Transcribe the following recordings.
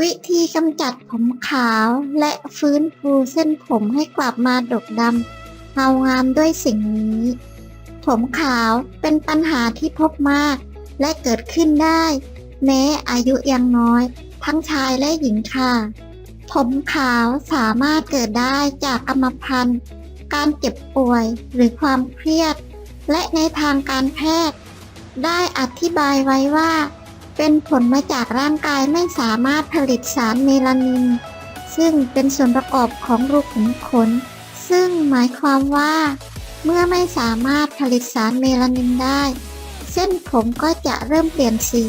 วิธีกำจัดผมขาวและฟื้นฟูเส้นผมให้กลับมาดกดำเงางามด้วยสิ่งนี้ ผมขาวเป็นปัญหาที่พบมาก และเกิดขึ้นได้ แม้อายุยังน้อย ทั้งชายและหญิงค่ะ ผมขาวสามารถเกิดได้จากกรรมพันธุ์ การเจ็บป่วยหรือความเครียด และในทางการแพทย์ ได้อธิบายไว้ว่า เป็นผลมาจากร่างกายไม่สามารถผลิตสารเมลานิน ซึ่งเป็นส่วนประกอบของรูขุมขน ซึ่งหมายความว่า เมื่อไม่สามารถผลิตสารเมลานินได้ เส้นผมก็จะเริ่มเปลี่ยนสี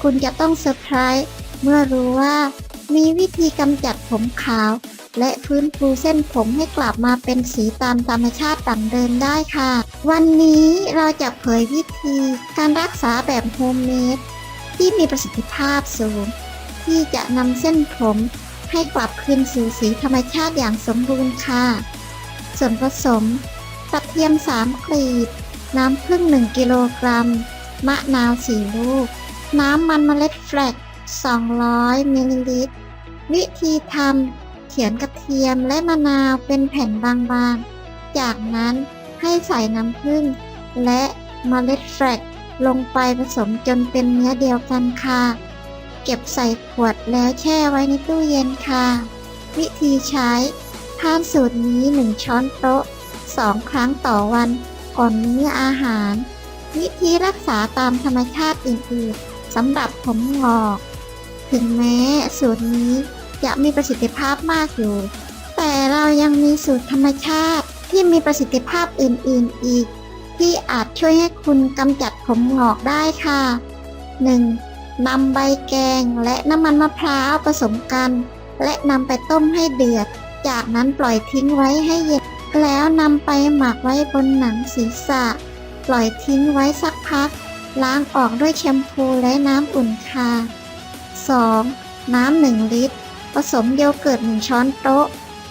คุณจะต้องเซอร์ไพรส์เมื่อรู้ว่า มีวิธีกำจัดผมขาว และฟื้นฟูเส้นผมให้กลับมาเป็นสีตามธรรมชาติดั่งเดิมได้ค่ะ วันนี้เราจะเผยวิธีการรักษาแบบโฮมเมด ที่มีประสิทธิภาพสูง ที่จะนำเส้นผมให้กลับคืนสู่สีธรรมชาติอย่างสมบูรณ์ค่ะ ส่วนผสมกระเทียม 3 กลีบ น้ำผึ้ง1 กิโลกรัม มะนาว 4 ลูก น้ำมันเมล็ดแฟลก200 มิลลิลิตร วิธีทำเขียนกระเทียมและมะนาวเป็นแผ่นบางๆ จากนั้นให้ใส่น้ำผึ้งและเมล็ดแฟลก ลงไปผสมจนเป็นเนื้อเดียวกันค่ะ เก็บใส่ขวดแล้วแช่ไว้ในตู้เย็นค่ะ วิธีใช้ทานสูตรนี้ 1 ช้อนโต๊ะ 2 ครั้งต่อวันก่อนมื้ออาหาร วิธีรักษาตามธรรมชาติอื่นๆสำหรับผมงอก ถึงแม้สูตรนี้จะมีประสิทธิภาพมากอยู่ แต่เรายังมีสูตรธรรมชาติที่มีประสิทธิภาพอื่นๆอีก ที่อาจช่วยให้คุณกำจัดผมงอกได้ค่ะ 1. นำใบแกงและน้ำมันมะพร้าวผสมกัน และนำไปต้มให้เดือด จากนั้นปล่อยทิ้งไว้ให้เย็น แล้วนำไปหมักไว้บนหนังศีรษะ ปล่อยทิ้งไว้สักพัก ล้างออกด้วยแชมพูและน้ำอุ่นค่ะ 2. น้ำหนึ่งลิตร ผสมโยเกิร์ตหนึ่งช้อนโต๊ะ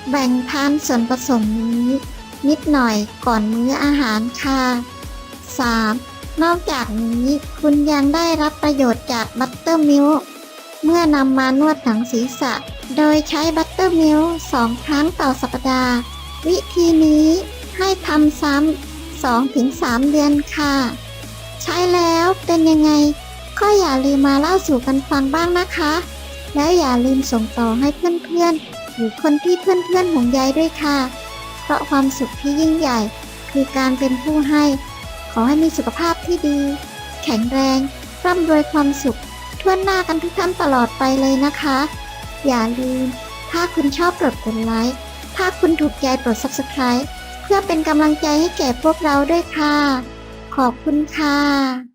แบ่งทานส่วนผสมนี้ นิดหน่อยก่อนมื้ออาหารค่ะ 3. นอกจากนี้คุณยังได้รับประโยชน์จากบัตเตอร์มิลค์เมื่อนำมานวดหนังศีรษะ โดยใช้บัตเตอร์มิลค์สองครั้งต่อสัปดาห์ วิธีนี้ให้ทำซ้ำ2-3เดือนค่ะ ใช้แล้วเป็นยังไง ก็อย่าลืมมาเล่าสู่กันฟังบ้างนะคะ แล้วอย่าลืมส่งต่อให้เพื่อนๆหรือคนที่เพื่อนๆห่วงใยด้วยค่ะ ราะความสุขที่ยิ่งใหญ่ คือการเป็นผู้ให้ ขอให้มีสุขภาพที่ดี แข็งแรง ร่ำรวยความสุขทั่วหน้ากันทุกท่านตลอดไปเลยนะคะ อย่าลืม ถ้าคุณชอบโปรดกดไลค์ ถ้าคุณถูกใจโปรด Subscribe เพื่อเป็นกำลังใจให้แก่พวกเราด้วยค่ะ ขอบคุณค่ะ